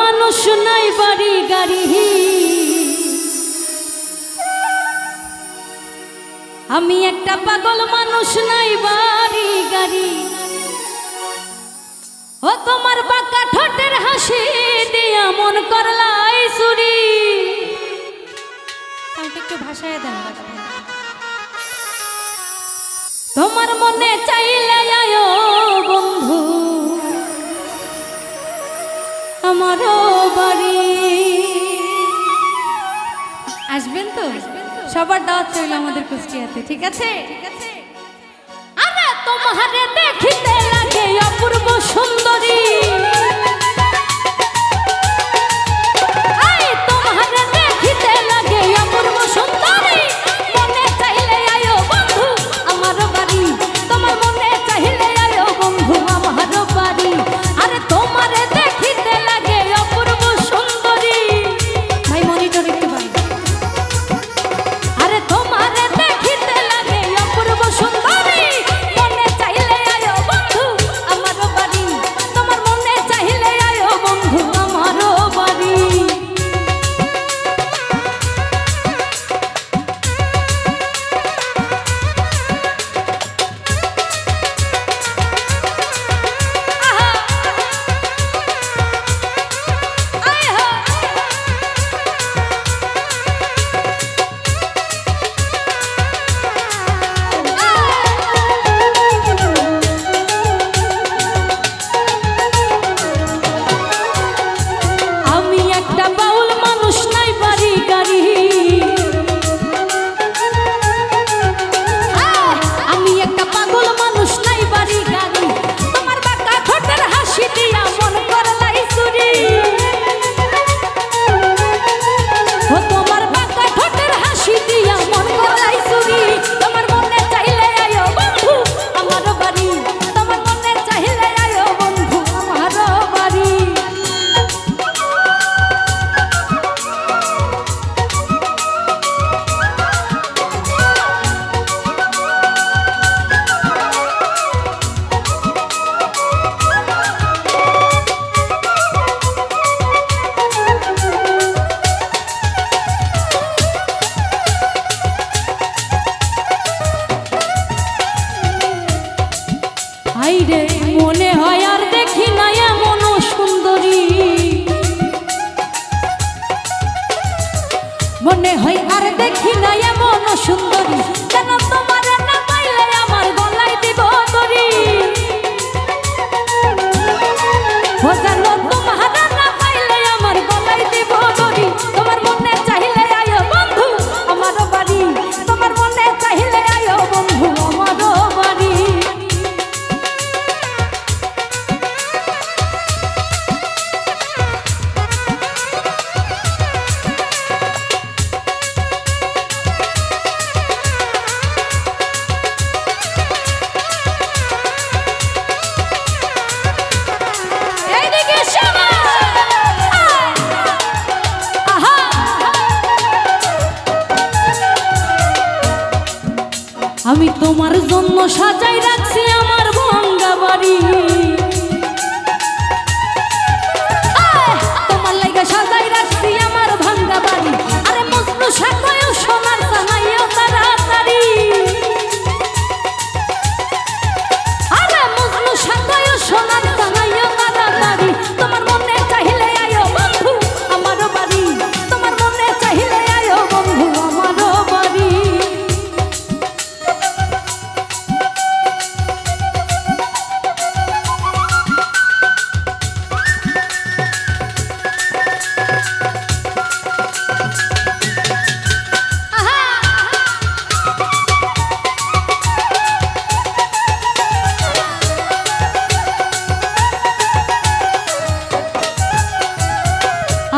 মানুষ নাই, বাড়ি গাড়ি। আমি একটা পাগল মানুষ নাই, বাড়ি গাড়ি। ও তোমার বাঁকা ঠোঁটের হাসি দিয়া মন করলাই চুরি। একটু ভাষায় দেন তোমার মনে চাইলে আয়ো আসবেন তো? সবার দাওয়াত রইল আমাদের কুষ্টিয়াতে ঠিক আছে? ঠিক আছে। দেখিতে লাগে মনে হয় আর দেখি না এমন সুন্দরী। কেন তোমার সাজাই রাখছি আমার ভঙ্গা বাড়ি।